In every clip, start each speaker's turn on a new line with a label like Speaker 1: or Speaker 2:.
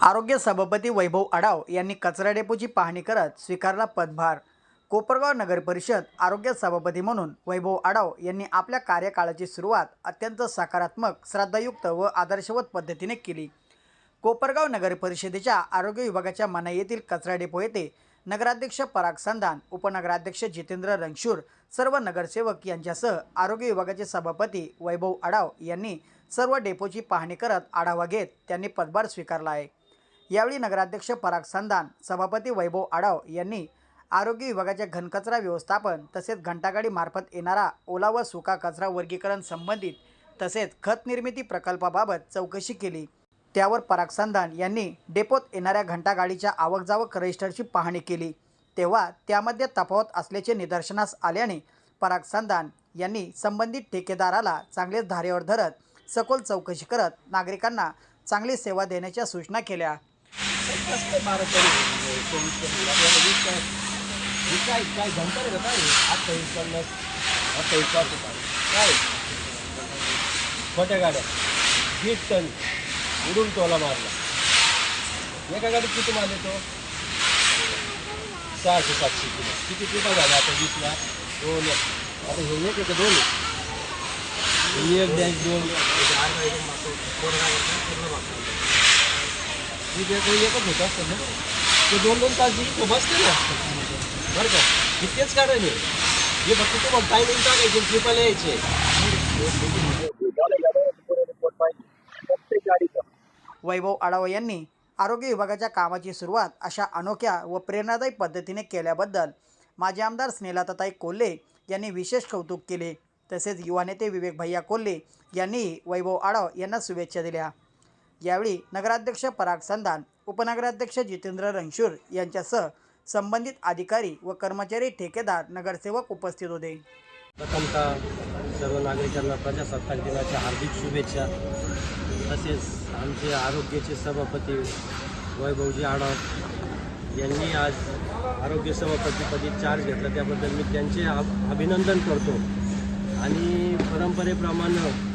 Speaker 1: आरोग्य सभापती वैभव आढाव यांनी कचरा डेपोची पाहणी करत स्वीकारला पदभार. कोपरगाव नगर परिषद आरोग्य सभापती म्हणून वैभव आढाव यांनी आपल्या कार्यकाळाची सुरुवात अत्यंत सकारात्मक श्रद्धायुक्त व आदर्शवत पद्धतीने केली. कोपरगाव नगर परिषदेच्या आरोग्य विभागाच्या मनाई येथील कचरा डेपो येथे नगराध्यक्ष पराग संधान उपनगराध्यक्ष जितेंद्र रंगशूर सर्व नगरसेवक यांच्यासह आरोग्य विभागाचे सभापती वैभव आढाव यांनी सर्व डेपोची पाहणी करत आढावा घेत त्यांनी पदभार स्वीकारला आहे. यावेळी नगराध्यक्ष पराग संधान सभापती वैभव आढाव यांनी आरोग्य विभागाच्या घनकचरा व्यवस्थापन तसेच घंटागाडी मार्फत येणारा ओला व सुका कचरा वर्गीकरण संबंधित तसेच खत निर्मिती प्रकल्पाबाबत चौकशी केली. त्यावर पराग संधान यांनी डेपोत येणाऱ्या घंटागाडीच्या आवक जावक रजिस्टरची पाहणी केली. तेव्हा त्यामध्ये तफावत असल्याचे निदर्शनास आल्याने पराग संधान यांनी संबंधित ठेकेदाराला चांगलेच धारेवर धरत सखोल चौकशी करत नागरिकांना चांगली सेवा देण्याच्या सूचना केल्या.
Speaker 2: कसं बारा तरी चोवीस तरी आपल्याला वीस काय वीस काय काय घंटा रे काय अठ्ठावीस पन्नास अठ्ठावीस पाच काय छोट्या गाड्या वीस टन उडून टोला मारला एका गाडीत किती माल तो सहाशे सातशे किलो किती पिपा झाला आता वीसला दोन आता हे एक येतं दोन हे एक डॅश दोन मी एकच होत असतं ना. ते दोन दोन तास इथं बसते ना बरं का? हे तेच कारण आहे हे फक्त तुम्हाला टायमिंग टाकायचे ट्रिपल यायचे.
Speaker 1: वैभव आढावा यांनी आरोग्य विभागाच्या कामाची सुरुवात अशा अनोख्या व प्रेरणादायी पद्धतीने केल्याबद्दल माजी आमदार स्नेहलताताई कोल्हे यांनी विशेष कौतुक केले. तसेच युवा नेते विवेक भैया कोल्हे यांनीही वैभव आढाव यांना शुभेच्छा दिल्या. यावेळी नगराध्यक्ष पराग संधान उपनगराध्यक्ष जितेंद्र रणशूर यांच्यासह संबंधित अधिकारी व कर्मचारी ठेकेदार नगरसेवक उपस्थित होते.
Speaker 2: प्रथमतः सर्व नागरिकांना प्रजासत्ताक दिनाच्या हार्दिक शुभेच्छा. तसेच आमचे आरोग्याचे सभापती वैभवजी आढाव यांनी आज आरोग्य सभापतीपदी चार्ज घेतला. त्याबद्दल मी त्यांचे अभ- अभिनंदन करतो. आणि परंपरेप्रमाणे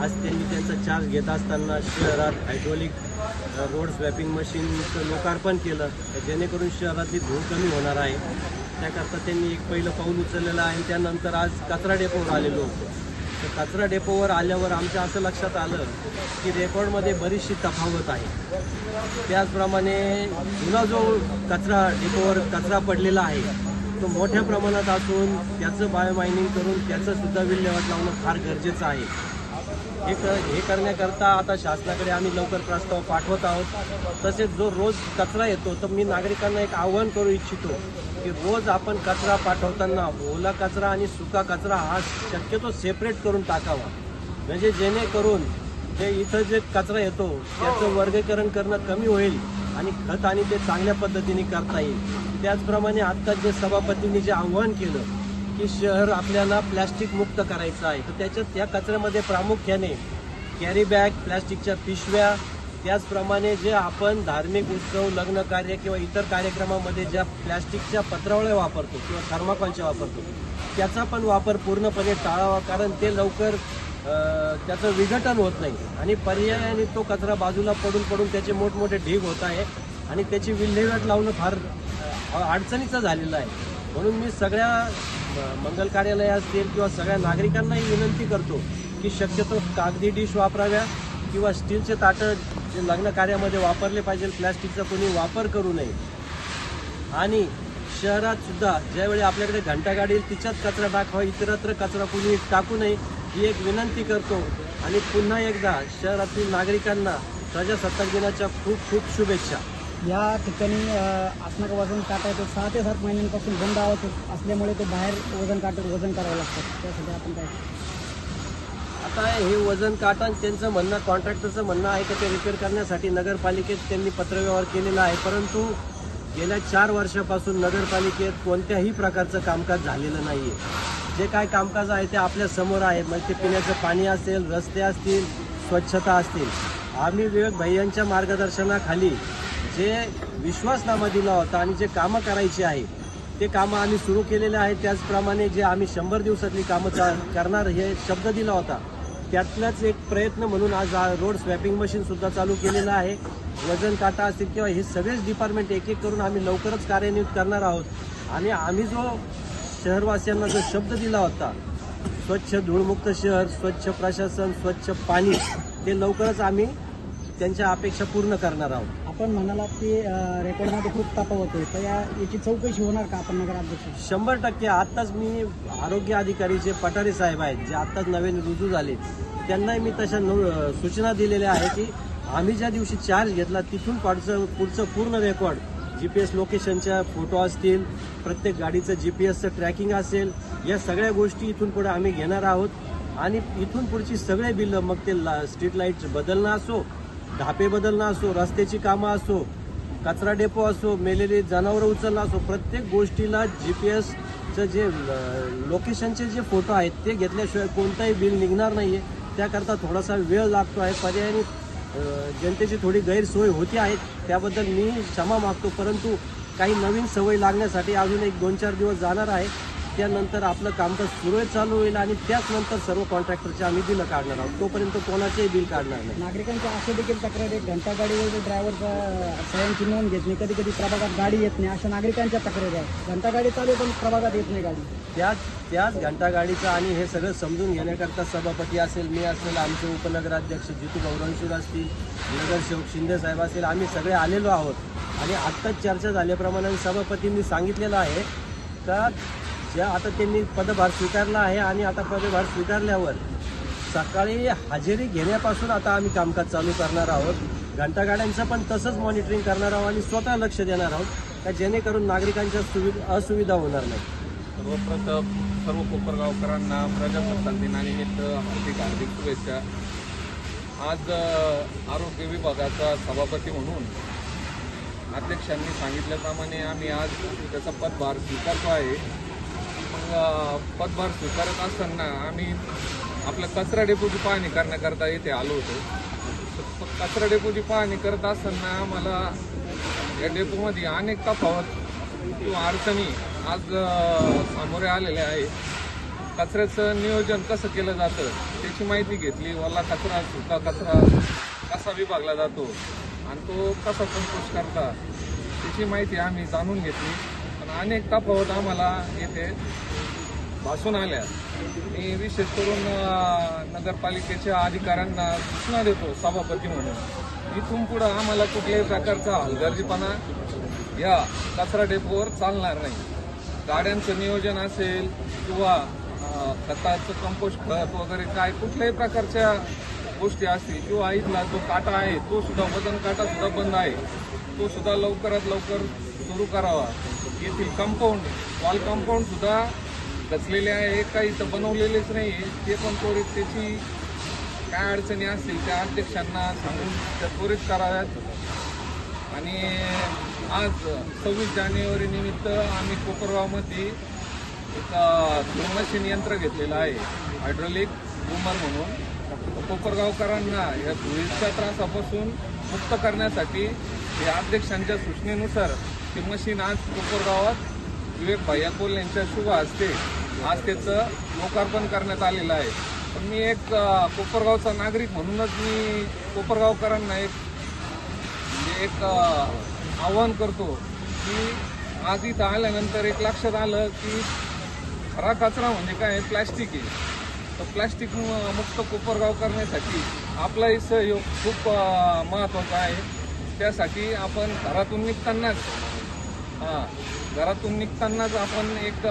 Speaker 2: आज त्यांनी त्यांचा चार्ज घेत असताना शहरात हायड्रोलिक रोड स्वॅपिंग मशीनचं लोकार्पण केलं. जेणेकरून शहरातली धूळ कमी होणार आहे. त्याकरता त्यांनी एक पहिलं पाऊल उचललेलं आहे. त्यानंतर आज कचरा डेपोवर आलेलो होतो. तर कचरा डेपोवर आल्यावर आमच्या असं लक्षात आलं की रेकॉर्डमध्ये बरीचशी तफावत आहे. त्याचप्रमाणे जुना जो कचरा डेपोवर कचरा पडलेला आहे तो मोठ्या प्रमाणात असून त्याचं बायोमायनिंग करून त्याचंसुद्धा विल्हेवाट लावणं फार गरजेचं आहे. हे क हे करण्याकरता आता शासनाकडे आम्ही लवकर प्रस्ताव पाठवत आहोत. तसेच जो रोज कचरा येतो तर मी नागरिकांना एक आव्हान करू इच्छितो की रोज आपण कचरा पाठवताना ओला कचरा आणि सुका कचरा हा शक्यतो सेपरेट करून टाकावा. म्हणजे जेणेकरून जे इथं जे कचरा येतो त्याचं वर्गीकरण करणं कमी होईल आणि खत आणि ते चांगल्या पद्धतीने करता येईल. त्याचप्रमाणे आत्ता जे सभापतींनी जे आव्हान केलं की शहर आपल्याला प्लॅस्टिक मुक्त करायचं आहे. तर त्याच्यात त्या कचऱ्यामध्ये प्रामुख्याने कॅरी बॅग प्लॅस्टिकच्या पिशव्या त्याचप्रमाणे जे आपण धार्मिक उत्सव लग्न कार्य किंवा इतर कार्यक्रमामध्ये ज्या प्लॅस्टिकच्या पत्रावळ्या वापरतो किंवा थर्माकॉलच्या वापरतो त्याचा पण वापर पूर्णपणे टाळावा कारण ते लवकर त्याचं विघटन होत नाही. आणि पर्यायाने तो कचरा बाजूला पडून पडून त्याचे मोठमोठे ढीग होत आहे. आणि त्याची विल्हेवाट लावणं फार अडचणीचं झालेलं आहे. म्हणून मी सगळ्या म- मंगल कार्यालय असतील किंवा सगळ्या नागरिकांनाही विनंती करतो की शक्यतो कागदी डिश वापराव्या किंवा स्टीलचे ताटं जे लग्न कार्यामध्ये वापरले पाहिजे प्लॅस्टिकचा कोणी वापर करू नये. आणि शहरात सुद्धा ज्यावेळी आपल्याकडे घंटागाडी येईल तिच्यात कचरा टाकावा इतरत्र कचरा कुणी टाकू नये ही एक विनंती करतो. आणि पुन्हा एकदा शहरातील नागरिकांना प्रजासत्ताक दिनाच्या खूप खूप शुभेच्छा.
Speaker 3: या ठिकाणी आत्मक वजन काटा येतो सहा ते सात महिन्यांपासून बंद आवत असल्यामुळे ते बाहेर वजन काट्यात वजन करावं लागतं. त्यासाठी आपण काय
Speaker 2: आता हे वजन काटा त्यांचं म्हणणं कॉन्ट्रॅक्टरचं म्हणणं आहे की ते रिपेअर करण्यासाठी नगरपालिकेत त्यांनी पत्रव्यवहार केलेला आहे. परंतु गेल्या चार वर्षापासून नगरपालिकेत कोणत्याही प्रकारचं कामकाज झालेलं नाही आहे जे काय कामकाज आहे ते आपल्यासमोर आहे. मग ते पिण्याचं पाणी असेल रस्ते असतील स्वच्छता असतील. आम्ही विवेक भैयांच्या मार्गदर्शनाखाली जे विश्वासनामा दिला होता आणि जे कामं करायची आहे ते कामं आम्ही सुरू केलेले आहेत. त्याचप्रमाणे जे आम्ही शंभर दिवसातली कामं करणार हे शब्द दिला होता. त्यातलाच एक प्रयत्न म्हणून आज रोड स्वॅपिंग मशीन सुद्धा चालू केलेलं आहे. वजन काटा असतील किंवा हे सगळेच डिपार्टमेंट एक एक करून आम्ही लवकरच कार्यान्वित करणार आहोत. आणि आम्ही जो शहरवासियांना जो शब्द दिला होता स्वच्छ धूळमुक्त शहर स्वच्छ प्रशासन स्वच्छ पाणी ते लवकरच आम्ही त्यांच्या अपेक्षा पूर्ण करणार आहोत.
Speaker 3: आपण म्हणालात की रेकॉर्डमध्ये खूप तफावत आहे. तर या याची चौकशी होणार का आपण नगराध्यक्ष?
Speaker 2: शंभर टक्के. आत्ताच मी आरोग्य अधिकारी जे पठारे साहेब आहेत जे आत्ताच नवीन रुजू झाले त्यांनाही मी तशा सूचना दिलेल्या आहे की आम्ही ज्या दिवशी चार्ज घेतला तिथून पुढचं पुढचं पूर्ण रेकॉर्ड जी पी एस लोकेशनच्या फोटो असतील प्रत्येक गाडीचं जी पी एसचं ट्रॅकिंग असेल या सगळ्या गोष्टी इथून पुढे आम्ही घेणार आहोत. आणि इथून पुढची सगळे बिल मग ते ला स्ट्रीट लाइट बदलणं असो धापे बदलणं असो रस्त्याची कामं असो कचरा डेपो असो मेलेली जनावरं उचलणं असो प्रत्येक गोष्टीला जी पी एसचं जे लोकेशनचे जे फोटो आहेत ते घेतल्याशिवाय कोणताही बिल निघणार नाही आहे त्याकरता थोडासा वेळ लागतो आहे. पर्यायाने जनतेची थोडी गैरसोय होती आहे. त्याबद्दल मी क्षमा मागतो. परंतु काही नवीन सवय लागण्यासाठी अजून एक दोन चार दिवस जाणार आहे. त्यानंतर आपलं कामकाज सुरळीत चालू होईल आणि त्याच नंतर सर्व कॉन्ट्रॅक्टरचे आम्ही बिलं काढणार आहोत. तोपर्यंत कोणाचेही बिल काढणार नाही.
Speaker 3: नागरिकांच्या असे देखील तक्रारी आहेत, घंटा गाडीवर ड्रायव्हरचा सह्यांची नोंद घेत नाही कधी कधी प्रभागात गाडी येत नाही अशा नागरिकांच्या तक्रारी आहेत. घंटा गाडी चालू पण प्रभागात येत नाही गाडी.
Speaker 2: त्याच त्याच घंटागाडीचं आणि हे सगळं समजून घेण्याकरता सभापती असेल मी असेल आमचे उपनगराध्यक्ष जितू गौरवशीर असतील नगरसेवक शिंदे साहेब असतील आम्ही सगळे आलेलो आहोत. आणि आत्ताच चर्चा झाल्याप्रमाणे सभापतींनी सांगितलेलं आहे का ज्या आता त्यांनी पदभार स्वीकारला आहे आणि आता पदभार स्वीकारल्यावर सकाळी हजेरी घेण्यापासून आता आम्ही कामकाज चालू करणार आहोत. घंटागाड्यांचं पण तसंच मॉनिटरिंग करणार आहोत आणि स्वतः लक्ष देणार आहोत का जेणेकरून नागरिकांच्या सुविधा असुविधा होणार नाही
Speaker 4: सर्वप्रथम सर्व कोपरगावकरांना प्रजासत्ताक दिनानिमित्त हार्दिक हार्दिक शुभेच्छा. आज आरोग्य विभागाचा सभापती म्हणून अध्यक्षांनी सांगितल्याप्रमाणे आम्ही आज त्याचा पदभार स्वीकारतो आहे. पदभार स्वीकारत असताना आम्ही आपल्या कचरा डेपोची पाहणी करण्याकरता इथे आलो होतो. कचरा डेपोची पाहणी करत असताना आम्हाला या डेपोमध्ये अनेक तफावत किंवा अडचणी आज सामोरे आलेल्या आहे कचऱ्याचं नियोजन कसं केलं जातं त्याची माहिती घेतली. वाला कचरा सुका कचरा कसा विभागला जातो आणि तो कसा संतोष करता त्याची माहिती आम्ही जाणून घेतली. पण अनेक तफावत आम्हाला येथे भासून आल्या. मी विशेष करून नगरपालिकेच्या अधिकाऱ्यांना सूचना देतो सभापती म्हणून. इथून पुढं आम्हाला कुठल्याही प्रकारचा हलगर्जीपणा या कचरा डेपोवर चालणार नाही. गाड्यांचं नियोजन असेल किंवा खताचं कंपोस्ट खत वगैरे काय कुठल्याही प्रकारच्या गोष्टी असतील किंवा इथला जो काटा आहे तो सुद्धा वजन काटा सुद्धा बंद आहे. तो सुद्धा लवकरात लवकर सुरू करावा. येथील कंपाऊंड वॉल कंपाऊंड सुद्धा रचलेले आहे काही इथं बनवलेलेच नाही ते पण त्वरित त्याची काय अडचणी असतील त्या अध्यक्षांना सांगून त्या त्वरित कराव्यात. आणि आज सव्वीस जानेवारी निमित्त आम्ही कोपरगावमध्ये एक मशीन यंत्र घेतलेलं आहे हायड्रोलिक बुमर म्हणून. कोपरगावकरांना या धुळीच्या त्रासापासून मुक्त करण्यासाठी या अध्यक्षांच्या सूचनेनुसार ते मशीन आज कोपरगावात विवेक भाई अकोल यांच्या शुभ हस्ते आज त्याचं लोकार्पण करण्यात आलेलं आहे. पण मी एक कोपरगावचा नागरिक म्हणूनच मी कोपरगावकरांना एक म्हणजे एक आव्हान करतो की आज इथं आल्यानंतर एक लक्षात आलं की खरा कचरा म्हणजे काय? प्लॅस्टिक आहे. तर प्लॅस्टिक मुक्त कोपरगाव करण्यासाठी आपलाही सहयोग खूप महत्त्वाचा आहे. त्यासाठी आपण घरातून निघतानाच हां. घरातून निघतानाच आपण एक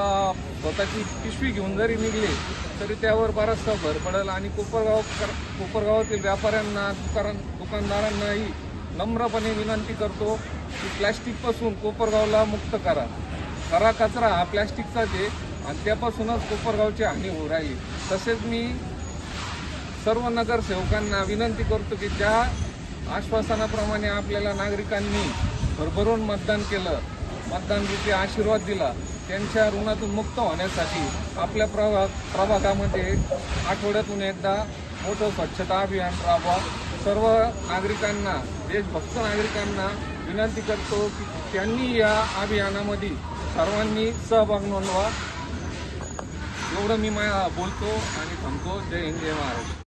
Speaker 4: स्वतःची पिशवी घेऊन जरी निघले तरी त्यावर बराचसा भर पडेल आणि कोपरगाव कर- कोपरगावातील व्यापाऱ्यांना दुकान दुकानदारांनाही नम्रपणे विनंती करतो की प्लॅस्टिकपासून कोपरगावला मुक्त करा. खरा कचरा हा प्लॅस्टिकचाच आहे आणि त्यापासूनच कोपरगावची हानी होऊ राहिली. तसेच मी सर्व नगरसेवकांना विनंती करतो की ज्या आश्वासनाप्रमाणे आपल्याला नागरिकांनी भरभरून मतदान केलं मतदान रूपी आशीर्वाद दिला. त्यांच्या ऋणातून मुक्त होण्यासाठी आपल्या प्रभाग प्रभागामध्ये आठवड्यातून एकदा मोठं स्वच्छता अभियान राबवा. सर्व नागरिकांना देशभक्त नागरिकांना विनंती करतो की त्यांनी या अभियानामध्ये सर्वांनी सहभाग नोंदवा. एवढं मी बोलतो आणि थांबतो. जय हिंद जय महाराष्ट्र.